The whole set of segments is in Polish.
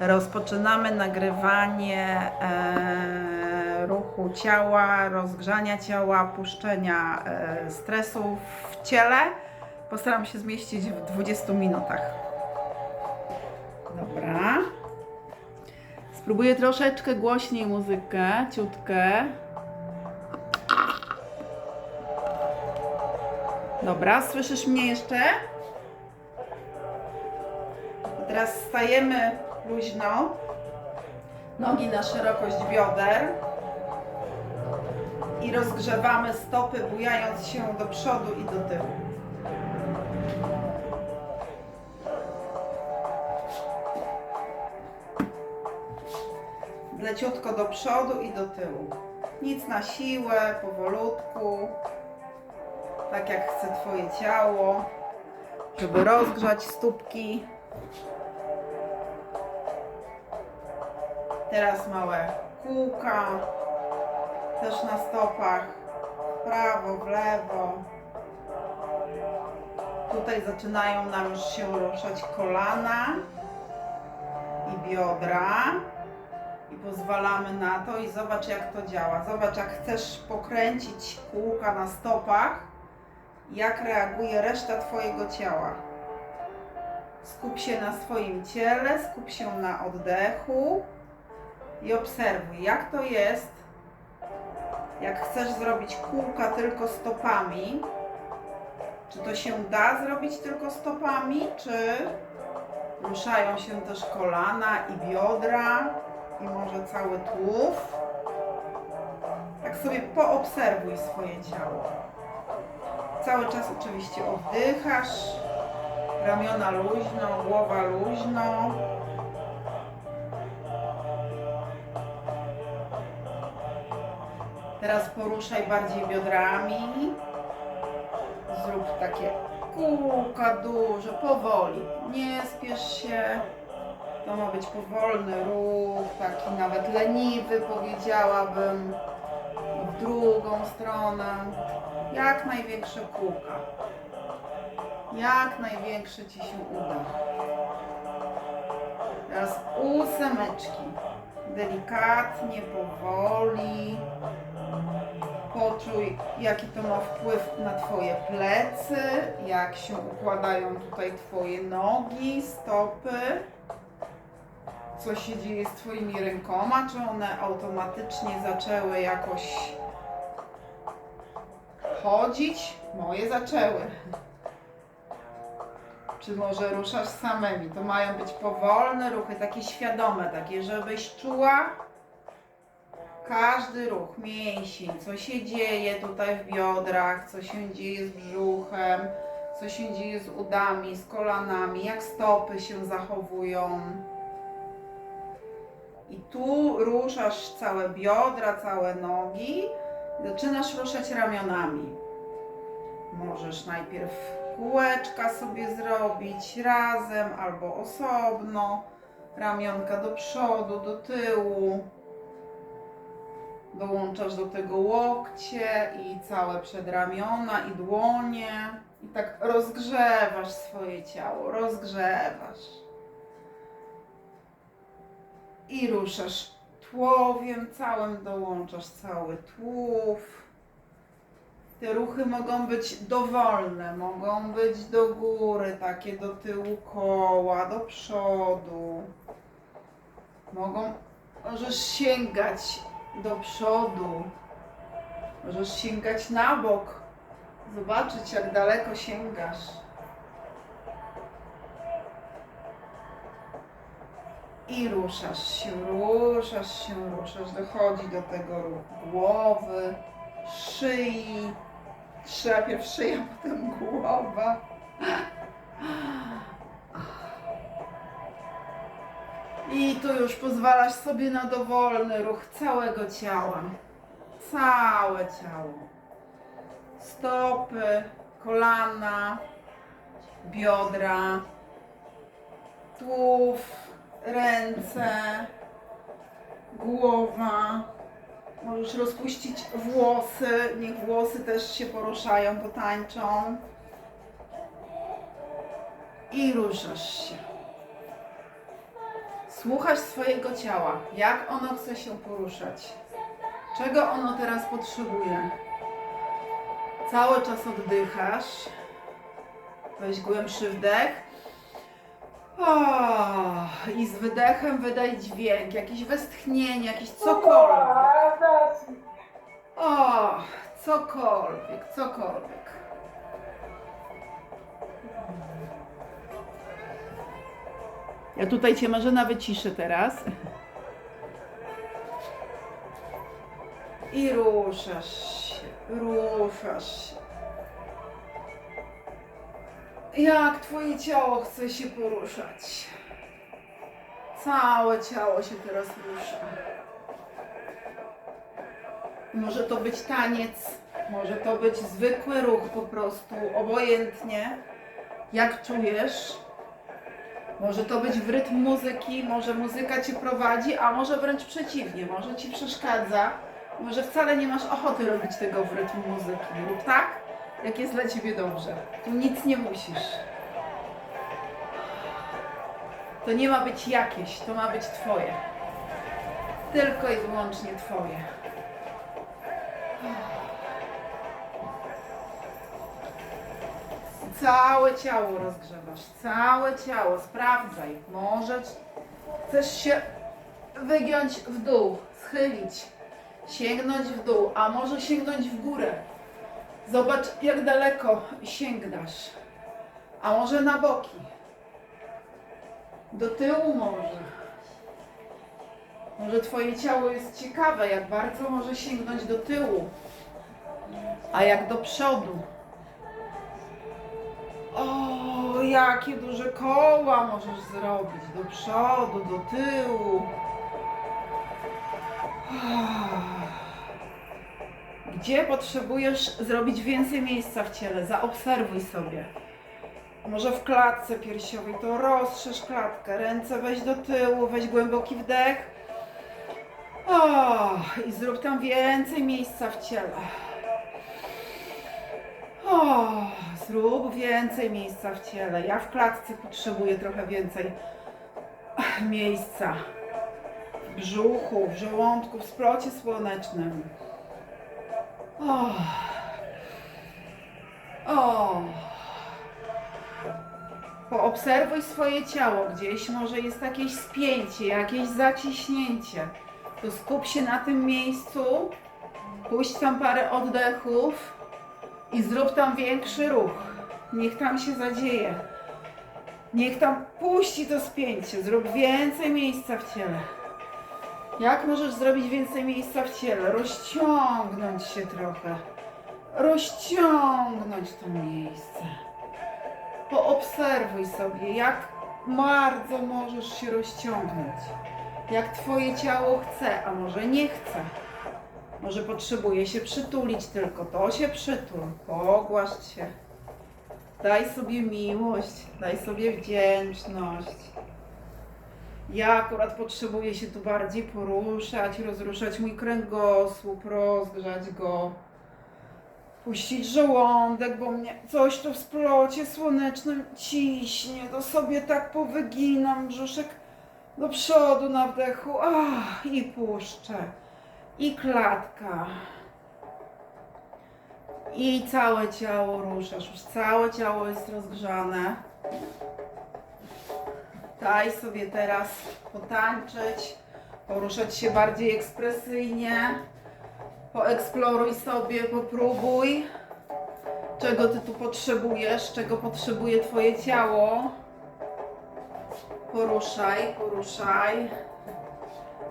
Rozpoczynamy nagrywanie e, ruchu ciała, rozgrzania ciała, puszczenia e, stresu w ciele. Postaram się zmieścić w 20 minutach. Dobra. Spróbuję troszeczkę głośniej muzykę, ciutkę. Dobra, słyszysz mnie jeszcze? Teraz stajemy luźno. Nogi na szerokość bioder. I rozgrzewamy stopy, bujając się do przodu i do tyłu. Leciutko do przodu i do tyłu. Nic na siłę, powolutku. Tak jak chce Twoje ciało, żeby rozgrzać stópki. Teraz małe kółka, też na stopach, w prawo, w lewo. Tutaj zaczynają nam już się ruszać kolana i biodra. I pozwalamy na to i zobacz jak to działa. Zobacz jak chcesz pokręcić kółka na stopach, jak reaguje reszta Twojego ciała. Skup się na swoim ciele, skup się na oddechu i obserwuj, jak to jest, jak chcesz zrobić kółka tylko stopami. Czy to się da zrobić tylko stopami, czy ruszają się też kolana i biodra i może cały tułów? Tak sobie poobserwuj swoje ciało. Cały czas oczywiście oddychasz, ramiona luźno, głowa luźno. Teraz poruszaj bardziej biodrami. Zrób takie kółka duże, powoli. Nie spiesz się. To ma być powolny ruch, taki nawet leniwy powiedziałabym. W drugą stronę. Jak największe kółka. Jak największe Ci się uda. Teraz ósemeczki. Delikatnie, powoli. Poczuj, jaki to ma wpływ na Twoje plecy, jak się układają tutaj Twoje nogi, stopy. Co się dzieje z Twoimi rękoma? Czy one automatycznie zaczęły jakoś chodzić? Moje zaczęły. Czy może ruszasz samymi? To mają być powolne ruchy, takie świadome, takie, żebyś czuła każdy ruch, mięsień, co się dzieje tutaj w biodrach, co się dzieje z brzuchem, co się dzieje z udami, z kolanami, jak stopy się zachowują. I tu ruszasz całe biodra, całe nogi, zaczynasz ruszać ramionami. Możesz najpierw kółeczka sobie zrobić razem albo osobno, ramionka do przodu, do tyłu. Dołączasz do tego łokcie i całe przedramiona i dłonie. I tak rozgrzewasz swoje ciało, rozgrzewasz. I ruszasz tułowiem całym, dołączasz cały tułów. Te ruchy mogą być dowolne, mogą być do góry, takie do tyłu koła, do przodu. Mogą, możesz sięgać do przodu. Możesz sięgać na bok, zobaczyć jak daleko sięgasz. I ruszasz się, ruszasz się, ruszasz. Dochodzi do tego głowy, szyi. Najpierw szyja, potem głowa. I tu już pozwalasz sobie na dowolny ruch całego ciała. Całe ciało. Stopy, kolana, biodra, tułów, ręce, głowa. Możesz rozpuścić włosy, niech włosy też się poruszają, potańczą. I ruszasz się. Słuchasz swojego ciała, jak ono chce się poruszać, czego ono teraz potrzebuje. Cały czas oddychasz. Weź głębszy wdech. O, I z wydechem wydaj dźwięk, jakieś westchnienie, jakieś cokolwiek. O, cokolwiek, cokolwiek. Ja tutaj Cię Marzena wyciszę teraz. I ruszasz się, ruszasz się. Jak Twoje ciało chce się poruszać? Całe ciało się teraz rusza. Może to być taniec, może to być zwykły ruch po prostu, obojętnie. Jak czujesz? Może to być w rytm muzyki, może muzyka cię prowadzi, a może wręcz przeciwnie, może ci przeszkadza. Może wcale nie masz ochoty robić tego w rytm muzyki, lub tak, jak jest dla ciebie dobrze. Tu nic nie musisz. To nie ma być jakieś, to ma być twoje. Tylko i wyłącznie twoje. Całe ciało rozgrzewasz, całe ciało, sprawdzaj. Może chcesz się wygiąć w dół, schylić, sięgnąć w dół, a może sięgnąć w górę. Zobacz, jak daleko sięgnasz. A może na boki. Do tyłu może. Może twoje ciało jest ciekawe, jak bardzo może sięgnąć do tyłu, a jak do przodu. O, jakie duże koła możesz zrobić do przodu, do tyłu. Gdzie potrzebujesz zrobić więcej miejsca w ciele? Zaobserwuj sobie. Może w klatce piersiowej, to rozszerz klatkę, ręce weź do tyłu, weź głęboki wdech. O, i zrób tam więcej miejsca w ciele. O, zrób więcej miejsca w ciele. Ja w klatce potrzebuję trochę więcej miejsca. W brzuchu, w żołądku, w splocie słonecznym. O. O. Poobserwuj swoje ciało. Gdzieś może jest jakieś spięcie, jakieś zaciśnięcie. To skup się na tym miejscu. Puść tam parę oddechów i zrób tam większy ruch. Niech tam się zadzieje. Niech tam puści to spięcie. Zrób więcej miejsca w ciele. Jak możesz zrobić więcej miejsca w ciele? Rozciągnąć się trochę. Rozciągnąć to miejsce. Poobserwuj sobie, jak bardzo możesz się rozciągnąć. Jak twoje ciało chce, a może nie chce. Może potrzebuje się przytulić tylko. To się przytul. Pogłaszcz się. Daj sobie miłość, daj sobie wdzięczność. Ja akurat potrzebuję się tu bardziej poruszać, rozruszać mój kręgosłup, rozgrzać go. Puścić żołądek, bo mnie coś tu w splocie słonecznym ciśnie. To sobie tak powyginam brzuszek do przodu na wdechu. Ach, i puszczę. I klatka. I całe ciało ruszasz. Już całe ciało jest rozgrzane. Daj sobie teraz potańczyć, poruszać się bardziej ekspresyjnie. Poeksploruj sobie, popróbuj, czego ty tu potrzebujesz, czego potrzebuje twoje ciało. Poruszaj, poruszaj.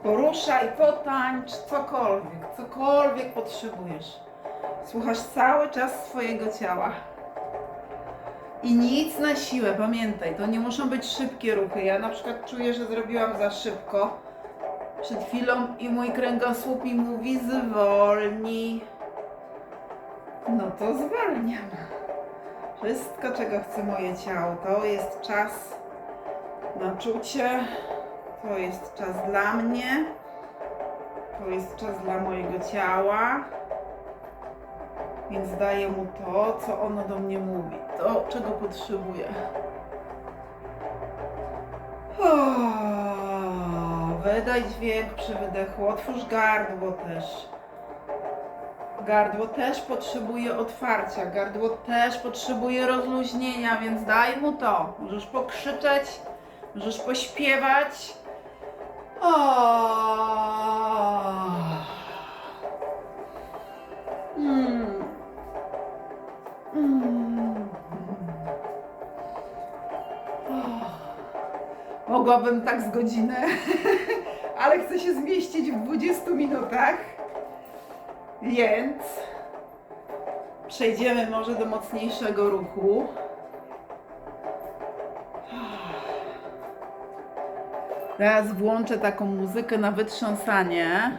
Poruszaj, potańcz, cokolwiek, cokolwiek potrzebujesz. Słuchasz cały czas swojego ciała. I nic na siłę, pamiętaj, to nie muszą być szybkie ruchy. Ja na przykład czuję, że zrobiłam za szybko przed chwilą i mój kręgosłup mi mówi zwolnij. No to zwalniam. Wszystko, czego chce moje ciało, to jest czas na czucie, to jest czas dla mnie, to jest czas dla mojego ciała. Więc daję mu to, co ono do mnie mówi, to, czego potrzebuje. Wydaj dźwięk przy wydechu, otwórz gardło też. Gardło też potrzebuje otwarcia, gardło też potrzebuje rozluźnienia, więc daj mu to. Możesz pokrzyczeć, możesz pośpiewać. O. Mm. Mm. O. Mogłabym tak z godzinę, ale chcę się zmieścić w 20 minutach. Więc przejdziemy może do mocniejszego ruchu. Teraz włączę taką muzykę na wytrząsanie.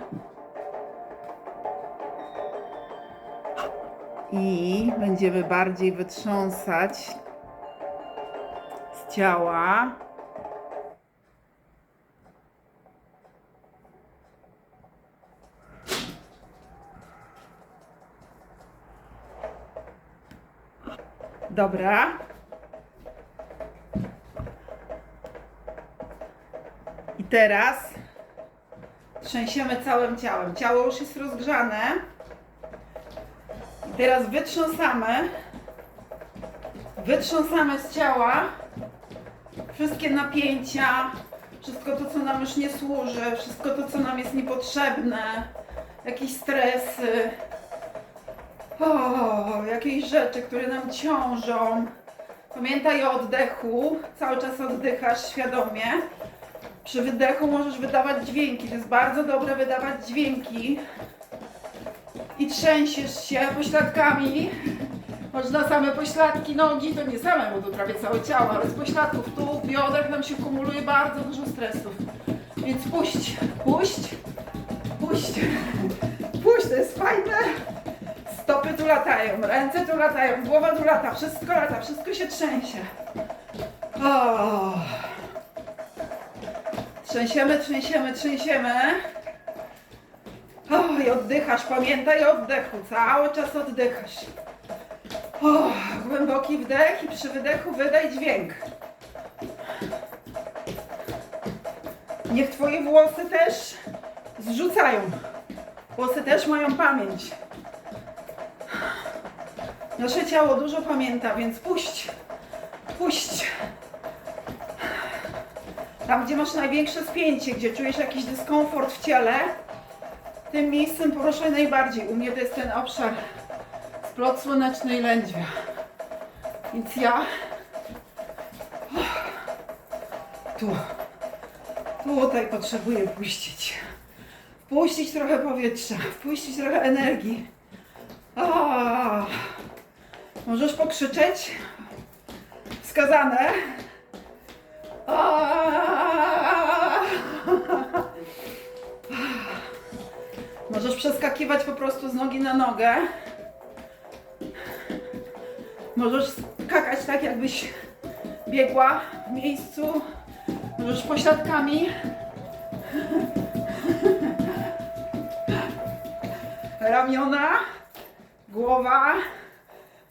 I będziemy bardziej wytrząsać z ciała. Dobra. Teraz trzęsiemy całym ciałem. Ciało już jest rozgrzane. I teraz wytrząsamy. Wytrząsamy z ciała wszystkie napięcia, wszystko to, co nam już nie służy, wszystko to, co nam jest niepotrzebne, jakieś stresy, o, jakieś rzeczy, które nam ciążą. Pamiętaj o oddechu, cały czas oddychasz świadomie. Przy wydechu możesz wydawać dźwięki, to jest bardzo dobre wydawać dźwięki. I trzęsiesz się pośladkami. Można same pośladki, nogi, to nie same, bo to prawie całe ciało, ale z pośladków tu w biodrach nam się kumuluje bardzo dużo stresów. Więc puść, puść, puść, puść, to jest fajne. Stopy tu latają, ręce tu latają, głowa tu lata, wszystko lata, wszystko się trzęsie. O. Trzęsiemy, trzęsiemy, trzęsiemy. O, I oddychasz, pamiętaj o oddechu, cały czas oddychasz. O, głęboki wdech i przy wydechu wydaj dźwięk. Niech twoje włosy też zrzucają. Włosy też mają pamięć. Nasze ciało dużo pamięta, więc puść, puść. Tam, gdzie masz największe spięcie, gdzie czujesz jakiś dyskomfort w ciele, tym miejscem poruszaj najbardziej. U mnie to jest ten obszar splot słonecznej lędźwia. Więc ja tu, tutaj potrzebuję puścić. Wpuścić trochę powietrza, wpuścić trochę energii. Możesz pokrzyczeć. Wskazane. Możesz przeskakiwać po prostu z nogi na nogę. Możesz skakać tak, jakbyś biegła w miejscu. Możesz pośladkami. Ramiona, głowa,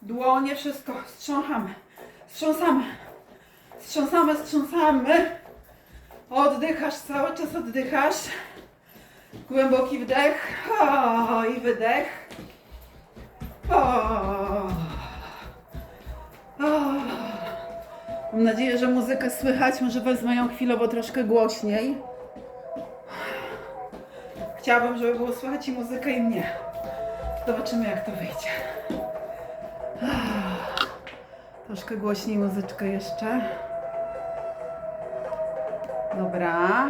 dłonie, wszystko. Strząchamy, strząsamy, strząsamy, strząsamy. Oddychasz, cały czas oddychasz. Głęboki wdech o, i wydech. O, o. Mam nadzieję, że muzykę słychać. Może wezmę ją chwilowo troszkę głośniej. Chciałabym, żeby było słychać i muzykę i mnie. Zobaczymy jak to wyjdzie. Troszkę głośniej muzyczkę jeszcze. Dobra.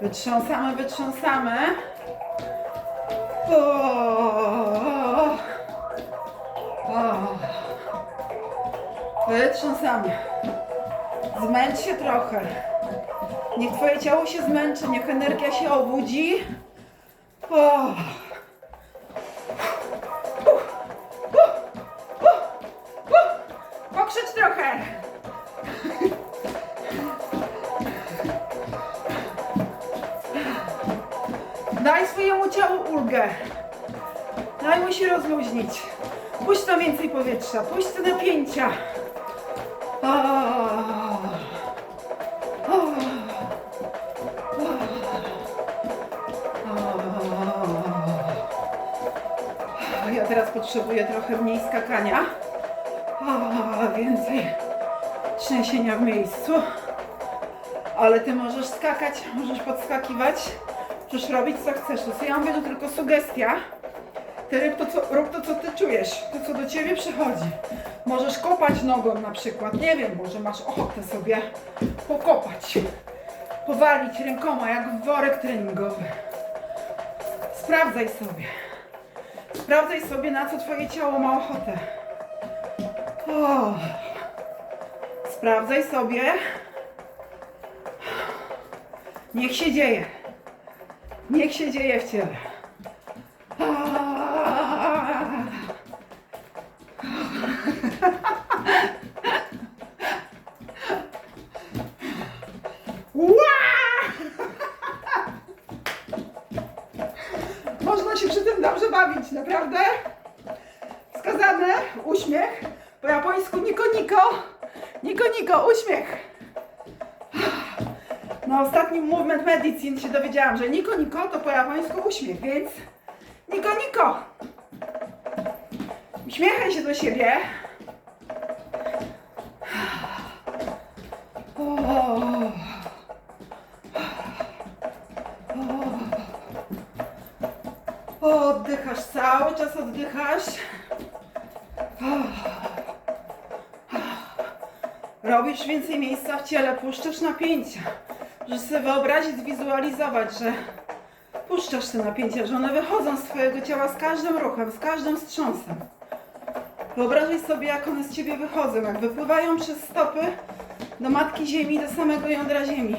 Wytrząsamy, wytrząsamy. O, o. Wytrząsamy. Zmęcz się trochę. Niech twoje ciało się zmęczy, niech energia się obudzi. O. pierwsza. Pójść do napięcia. O, o, o, o. Ja teraz potrzebuję trochę mniej skakania, o, więcej trzęsienia w miejscu. Ale ty możesz skakać, możesz podskakiwać, możesz robić co chcesz. To co ja mówię, to tylko sugestia. Ty rób to, co, rób to, co ty czujesz, to, co do ciebie przychodzi. Możesz kopać nogą na przykład, nie wiem, może masz ochotę sobie pokopać, powalić rękoma jak worek treningowy. Sprawdzaj sobie. Sprawdzaj sobie, na co twoje ciało ma ochotę. O. Sprawdzaj sobie. Niech się dzieje. Niech się dzieje w ciele. Można się przy tym dobrze bawić, naprawdę. Wskazane, uśmiech. Po japońsku niko niko. Niko niko, uśmiech. Na ostatnim Movement Medicine się dowiedziałam, że niko niko to po japońsku uśmiech, więc siebie. Oddychasz, cały czas oddychasz. Robisz więcej miejsca w ciele, puszczasz napięcia. Możesz sobie wyobrazić, zwizualizować, że puszczasz te napięcia, że one wychodzą z Twojego ciała z każdym ruchem, z każdym wstrząsem. Wyobrażaj sobie, jak one z Ciebie wychodzą, jak wypływają przez stopy do Matki Ziemi, do samego jądra Ziemi.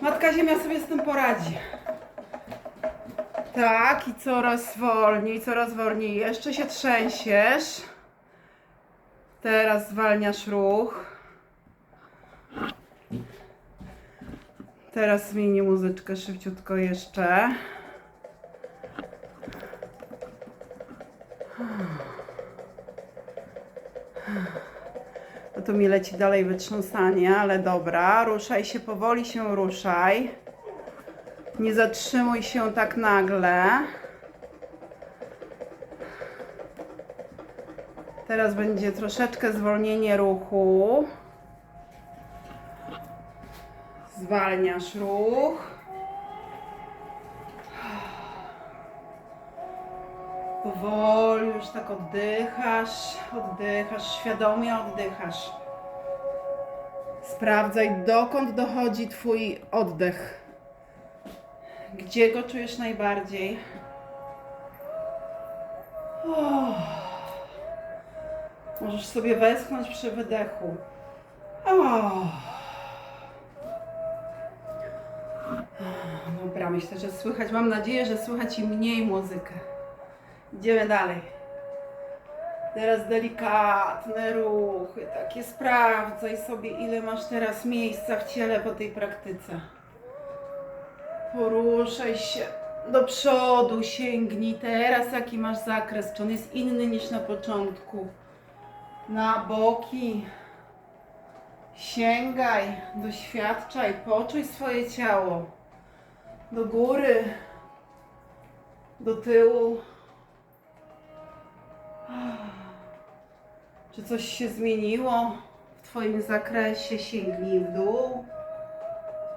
Matka Ziemia sobie z tym poradzi. Tak, i coraz wolniej, coraz wolniej. Jeszcze się trzęsiesz. Teraz zwalniasz ruch. Teraz zmienię muzyczkę szybciutko jeszcze. No to mi leci dalej wytrząsanie, ale dobra. Ruszaj się, powoli się ruszaj. Nie zatrzymuj się tak nagle. Teraz będzie troszeczkę zwolnienie ruchu. Zwalniasz ruch. Powoli już tak oddychasz, oddychasz, świadomie oddychasz. Sprawdzaj, dokąd dochodzi Twój oddech. Gdzie go czujesz najbardziej? O. Możesz sobie westchnąć przy wydechu. O. Dobra, myślę, że słychać. Mam nadzieję, że słychać i mniej muzykę. Idziemy dalej. Teraz delikatne ruchy, takie sprawdzaj sobie, ile masz teraz miejsca w ciele po tej praktyce. Poruszaj się do przodu, sięgnij. Teraz jaki masz zakres? Czy on jest inny niż na początku? Na boki. Sięgaj, doświadczaj, poczuj swoje ciało. Do góry, do tyłu. Czy coś się zmieniło w Twoim zakresie? Sięgnij w dół.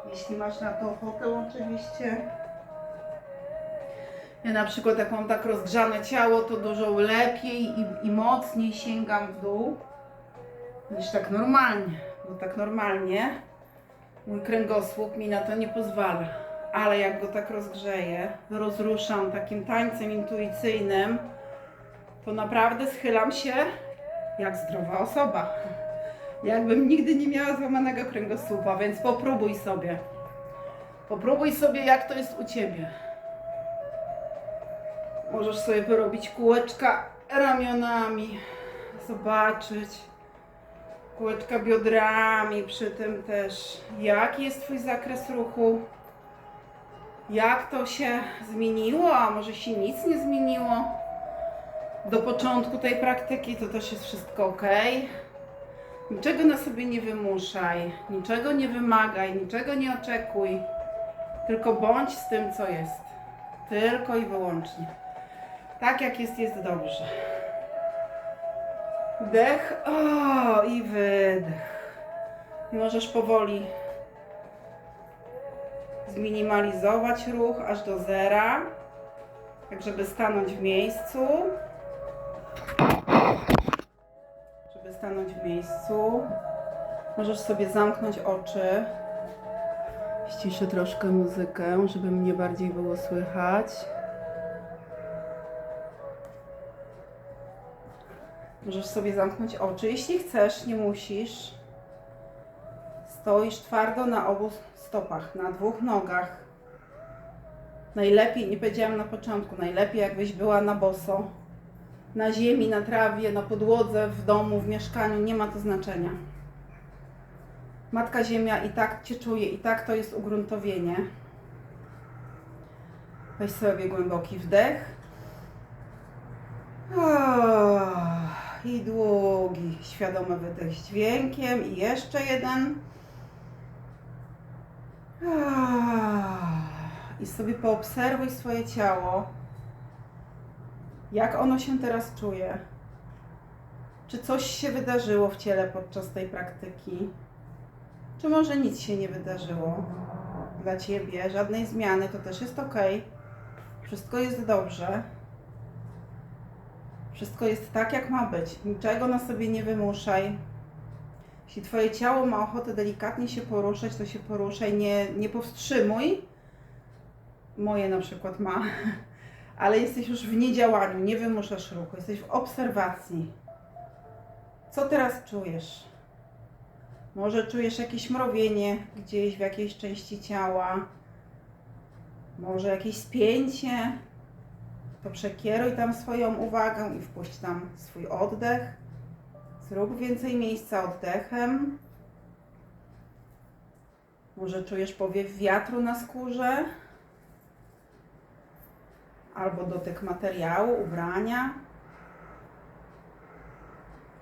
Jeśli masz na to ochotę, oczywiście. Ja na przykład, jak mam tak rozgrzane ciało, to dużo lepiej i, i mocniej sięgam w dół niż tak normalnie. Bo tak normalnie mój kręgosłup mi na to nie pozwala. Ale jak go tak rozgrzeję, rozruszam takim tańcem intuicyjnym, to naprawdę schylam się jak zdrowa osoba. Jakbym nigdy nie miała złamanego kręgosłupa, więc popróbuj sobie. Popróbuj sobie, jak to jest u ciebie. Możesz sobie porobić kółeczka ramionami, zobaczyć. Kółeczka biodrami, przy tym też. Jaki jest Twój zakres ruchu? Jak to się zmieniło, a może się nic nie zmieniło? Do początku tej praktyki to też jest wszystko ok. Niczego na sobie nie wymuszaj, niczego nie wymagaj, niczego nie oczekuj. Tylko bądź z tym, co jest. Tylko i wyłącznie. Tak jak jest, jest dobrze. Wdech o, i wydech. Możesz powoli zminimalizować ruch aż do zera, tak żeby stanąć w miejscu. Stanąć w miejscu. Możesz sobie zamknąć oczy. Ściszę troszkę muzykę, żeby mnie bardziej było słychać. Możesz sobie zamknąć oczy, jeśli chcesz, nie musisz. Stoisz twardo na obu stopach, na dwóch nogach. Najlepiej, nie powiedziałam na początku, najlepiej jakbyś była na boso. Na ziemi, na trawie, na podłodze, w domu, w mieszkaniu, nie ma to znaczenia. Matka Ziemia i tak Cię czuje, i tak to jest ugruntowienie. Weź sobie głęboki wdech. I długi, świadomy wydech z dźwiękiem. I jeszcze jeden. I sobie poobserwuj swoje ciało. Jak ono się teraz czuje? Czy coś się wydarzyło w ciele podczas tej praktyki? Czy może nic się nie wydarzyło dla ciebie? Żadnej zmiany, to też jest ok. Wszystko jest dobrze. Wszystko jest tak, jak ma być. Niczego na sobie nie wymuszaj. Jeśli Twoje ciało ma ochotę delikatnie się poruszać, to się poruszaj. Nie, nie powstrzymuj. Moje na przykład ma. Ale jesteś już w niedziałaniu, nie wymuszasz ruchu. Jesteś w obserwacji. Co teraz czujesz? Może czujesz jakieś mrowienie gdzieś w jakiejś części ciała. Może jakieś spięcie to przekieruj tam swoją uwagę i wpuść tam swój oddech. Zrób więcej miejsca oddechem. Może czujesz powiew wiatru na skórze, albo dotyk materiału, ubrania,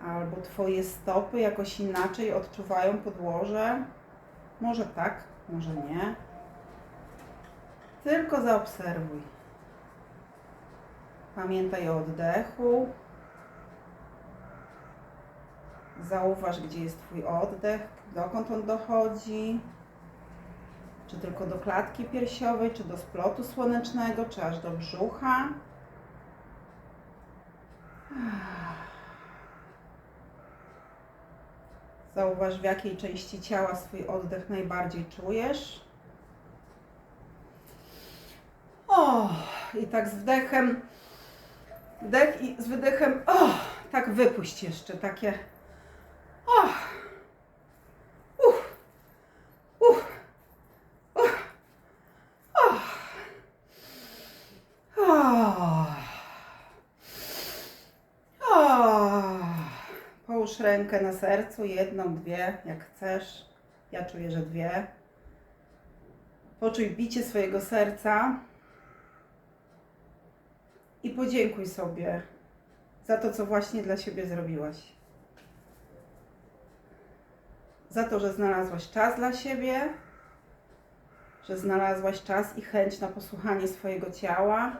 albo Twoje stopy jakoś inaczej odczuwają podłoże. Może tak, może nie. Tylko zaobserwuj. Pamiętaj o oddechu. Zauważ, gdzie jest Twój oddech, dokąd on dochodzi. Czy tylko do klatki piersiowej, czy do splotu słonecznego, czy aż do brzucha. Zauważ, w jakiej części ciała swój oddech najbardziej czujesz. O, i tak z wdechem Wdech i z wydechem. O, tak wypuść jeszcze takie. O. Uff. Uff. Uff. O. O. O. Połóż rękę na sercu, jedną, dwie, jak chcesz. Ja czuję, że dwie. Poczuj bicie swojego serca i podziękuj sobie za to, co właśnie dla siebie zrobiłaś. Za to, że znalazłaś czas dla siebie, że znalazłaś czas i chęć na posłuchanie swojego ciała,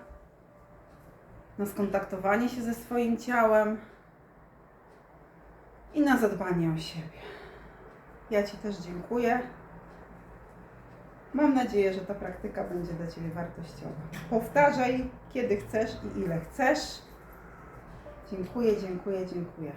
na skontaktowanie się ze swoim ciałem i na zadbanie o siebie. Ja Ci też dziękuję. Mam nadzieję, że ta praktyka będzie dla Ciebie wartościowa. Powtarzaj, kiedy chcesz i ile chcesz. Dziękuję, dziękuję, dziękuję.